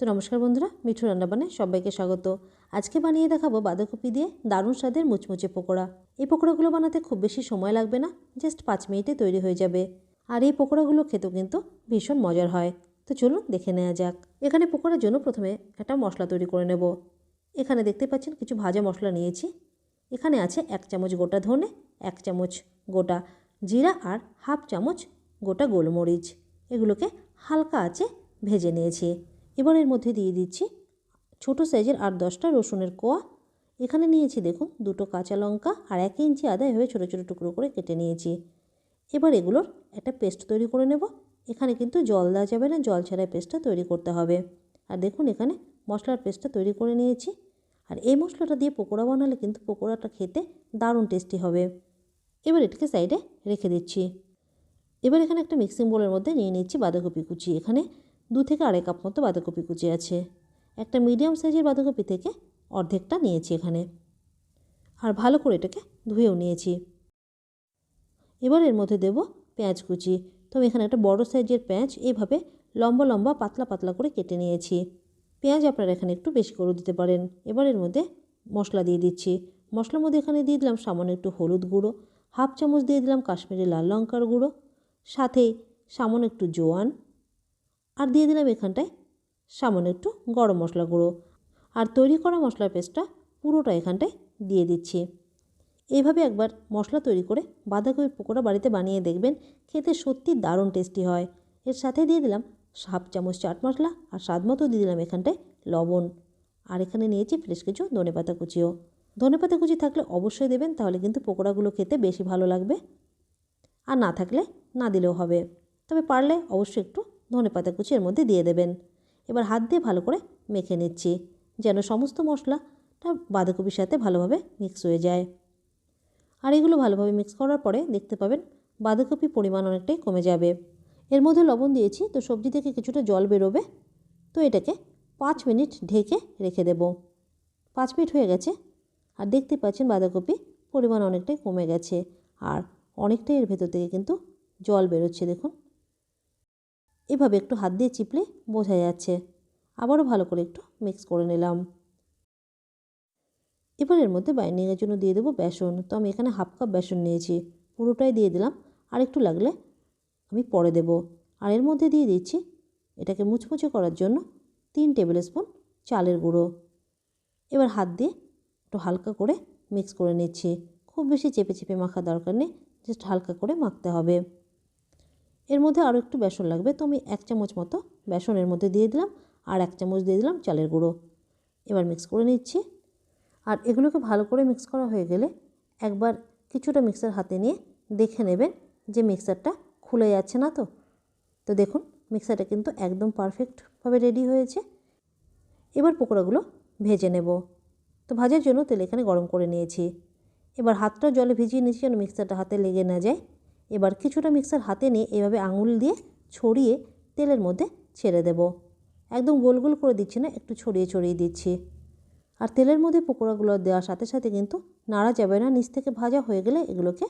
তো নমস্কার বন্ধুরা, মিঠু রান্নাবানায় সবাইকে স্বাগত। আজকে বানিয়ে দেখাবো বাঁধাকপি দিয়ে দারুণ স্বাদের মুচমুচে পকোড়া। এই পকোড়াগুলো বানাতে খুব বেশি সময় লাগবে না, জাস্ট পাঁচ মিনিটে তৈরি হয়ে যাবে। আর এই পকোড়াগুলো খেতেও কিন্তু ভীষণ মজার হয়। তো চলুন দেখে নেওয়া যাক। এখানে পকোড়ার জন্য প্রথমে একটা মশলা তৈরি করে নেব। এখানে দেখতে পাচ্ছেন কিছু ভাজা মশলা নিয়েছি। এখানে আছে এক চামচ গোটা ধনে, এক চামচ গোটা জিরা আর হাফ চামচ গোটা গোলমরিচ। এগুলোকে হালকা আছে ভেজে নিয়েছি। এবার এর মধ্যে দিয়ে দিচ্ছি ছোটো সাইজের আট দশটা রসুনের কোয়া। এখানে নিয়েছি দেখুন দুটো কাঁচা লঙ্কা আর এক ইঞ্চি আদা, এভাবে ছোটো ছোটো টুকরো করে কেটে নিয়েছি। এবার এগুলোর একটা পেস্ট তৈরি করে নেব। এখানে কিন্তু জল দেওয়া যাবে না, জল ছাড়াই পেস্টটা তৈরি করতে হবে। আর দেখুন এখানে মশলার পেস্টটা তৈরি করে নিয়েছি। আর এই মশলাটা দিয়ে পকোড়া বানালে কিন্তু পকোড়াটা খেতে দারুণ টেস্টি হবে। এবার এটাকে সাইডে রেখে দিচ্ছি। এবার এখানে একটা মিক্সিং বোলের মধ্যে নিয়ে নিচ্ছি বাঁধাকপি কুচি। এখানে দু থেকে আড়াই কাপ মতো বাঁধাকপি কুচি আছে। একটা মিডিয়াম সাইজের বাঁধাকপি থেকে অর্ধেকটা নিয়েছি এখানে। আর ভালো করে এটাকে ধুয়েও নিয়েছি। এবার এর মধ্যে দেব পেঁয়াজ কুচি। তো আমি এখানে একটা বড় সাইজের পেঁয়াজ এভাবে লম্বা লম্বা পাতলা পাতলা করে কেটে নিয়েছি। পেঁয়াজ আপনারা এখানে একটু বেশি করে দিতে পারেন। এবার এর মধ্যে মশলা দিয়ে দিচ্ছি। মশলার মধ্যে এখানে দিয়ে দিলাম সামান্য একটু হলুদ গুঁড়ো, হাফ চামচ দিয়ে দিলাম কাশ্মীরি লাল লঙ্কার গুঁড়ো সাথেই সামান্য একটু জোয়ান আর দিয়ে দিলাম এখানটায় সামান্য একটু গরম মশলা গুঁড়ো। আর তৈরি করা মশলার পেস্টটা পুরোটা এখানটায় দিয়ে দিচ্ছি। এইভাবে একবার মশলা তৈরি করে বাঁধাকপির পকোড়া বাড়িতে বানিয়ে দেখবেন, খেতে সত্যি দারুণ টেস্টি হয়। এর সাথে দিয়ে দিলাম সাপ চামচ চাট মশলা আর স্বাদ মতো দিয়ে দিলাম এখানটায় লবণ। আর এখানে নিয়েছি ফ্রেশ কিছু ধনেপাতা কুচিও। ধনেপাতা কুচি থাকলে অবশ্যই দেবেন, তাহলে কিন্তু পকোড়াগুলো খেতে বেশি ভালো লাগবে। আর না থাকলে না দিলেও হবে। তবে পারলে অবশ্যই একটু ধনে পাতা কুচি এর মধ্যে দিয়ে দেবেন। এবার হাত দিয়ে ভালো করে মেখে নিচ্ছি, যেন সমস্ত মশলাটা বাঁধাকপির সাথে ভালোভাবে মিক্স হয়ে যায়। আর এগুলো ভালোভাবে মিক্স করার পরে দেখতে পাবেন বাঁধাকপি পরিমাণ অনেকটাই কমে যাবে। এর মধ্যে লবণ দিয়েছি, তো সবজি থেকে কিছুটা জল বেরোবে, তো এটাকে পাঁচ মিনিট ঢেকে রেখে দেব। পাঁচ মিনিট হয়ে গেছে, আর দেখতে পাচ্ছেন বাঁধাকপি পরিমাণ অনেকটাই কমে গেছে, আর অনেকটাই এর ভেতর থেকে কিন্তু জল বেরোচ্ছে, দেখুন। এভাবে একটু হাত দিয়ে চিপলে বোঝা যাচ্ছে। আবারও ভালো করে একটু মিক্স করে নিলাম। এবার এর মধ্যে বাইন্ডিংয়ের জন্য দিয়ে দেবো বেসন। তো আমি এখানে হাফ কাপ বেসন নিয়েছি। পুরোটাই দিয়ে দিলাম। আর একটু লাগলে আমি পরে দেব। আর এর মধ্যে দিয়ে দিচ্ছি এটাকে মুচমুচে করার জন্য তিন টেবিল স্পুন চালের গুঁড়ো। এবার হাত দিয়ে একটু হালকা করে মিক্স করে নিচ্ছি। খুব বেশি চেপে চেপে মাখা দরকার নেই। জাস্ট হালকা করে মাখতে হবে। এর মধ্যে আরও একটু বেসন লাগবে। তো আমি এক চামচ মতো বেসন এর মধ্যে দিয়ে দিলাম আর এক চামচ দিয়ে দিলাম চালের গুঁড়ো। এবার মিক্স করে নিচ্ছি। আর এগুলোকে ভালো করে মিক্স করা হয়ে গেলে একবার কিছুটা মিক্সার হাতে নিয়ে দেখে নেবেন যে মিক্সারটা খুলে যাচ্ছে না তো। তো দেখুন মিক্সারটা কিন্তু একদম পারফেক্টভাবে রেডি হয়েছে। এবার পকোড়াগুলো ভেজে নেব। তো ভাজার জন্য তেল এখানে গরম করে নিয়েছি। এবার হাতটা জলে ভিজিয়ে নিয়েছি যেন মিক্সারটা হাতে লেগে না যায়। এবার কিছুটা মিক্সার হাতে নিয়ে এভাবে আঙুল দিয়ে ছড়িয়ে তেলের মধ্যে ছেড়ে দেব। একদম গোল গোল করে দিচ্ছি না, একটু ছড়িয়ে ছড়িয়ে দিচ্ছি। আর তেলের মধ্যে পকোড়াগুলো দেওয়ার সাথে সাথে কিন্তু নাড়া যাবে না, নিচ থেকে ভাজা হয়ে গেলে এগুলোকে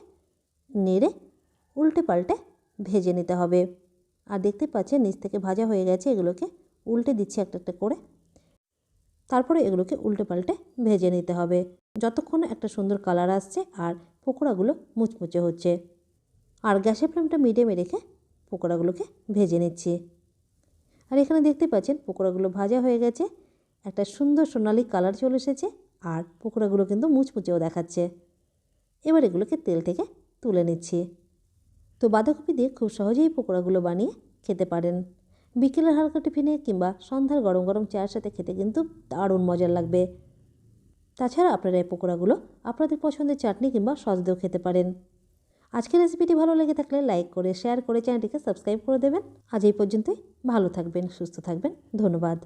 নেড়ে উল্টে পাল্টে ভেজে নিতে হবে। আর দেখতে পাচ্ছেন নিচ থেকে ভাজা হয়ে গেছে, এগুলোকে উল্টে দিচ্ছি একটা একটা করে। তারপরে এগুলোকে উল্টে পাল্টে ভেজে নিতে হবে। যতক্ষণ একটা সুন্দর কালার আসছে আর পকোড়াগুলো মুচমুচে হচ্ছে। আর গ্যাসের ফ্লেমটা মিডিয়ামে রেখে পকোড়াগুলোকে ভেজে নিচ্ছি। আর এখানে দেখতে পাচ্ছেন, পকোড়াগুলো ভাজা হয়ে গেছে। একটা সুন্দর সোনালি কালার চলে এসেছে আর পকোড়াগুলো কিন্তু মুচমুচেও দেখাচ্ছে। এবার এগুলোকে তেল থেকে তুলে নিচ্ছি। তো বাঁধাকপি দিয়ে খুব সহজেই পকোড়াগুলো বানিয়ে খেতে পারেন। বিকেলের হালকা টিফিনে কিংবা সন্ধ্যার গরম গরম চায়ের সাথে খেতে কিন্তু দারুণ মজার লাগবে। তাছাড়া আপনারা এই পকোড়াগুলো আপনাদের পছন্দের চাটনি কিংবা সস দিয়েও খেতে পারেন। আজকের রেসিপিটি ভালো লেগে থাকলে লাইক করে, শেয়ার করে চ্যানেলটিকে সাবস্ক্রাইব করে দেবেন। আজ এই পর্যন্তই। ভালো থাকবেন, সুস্থ থাকবেন। ধন্যবাদ।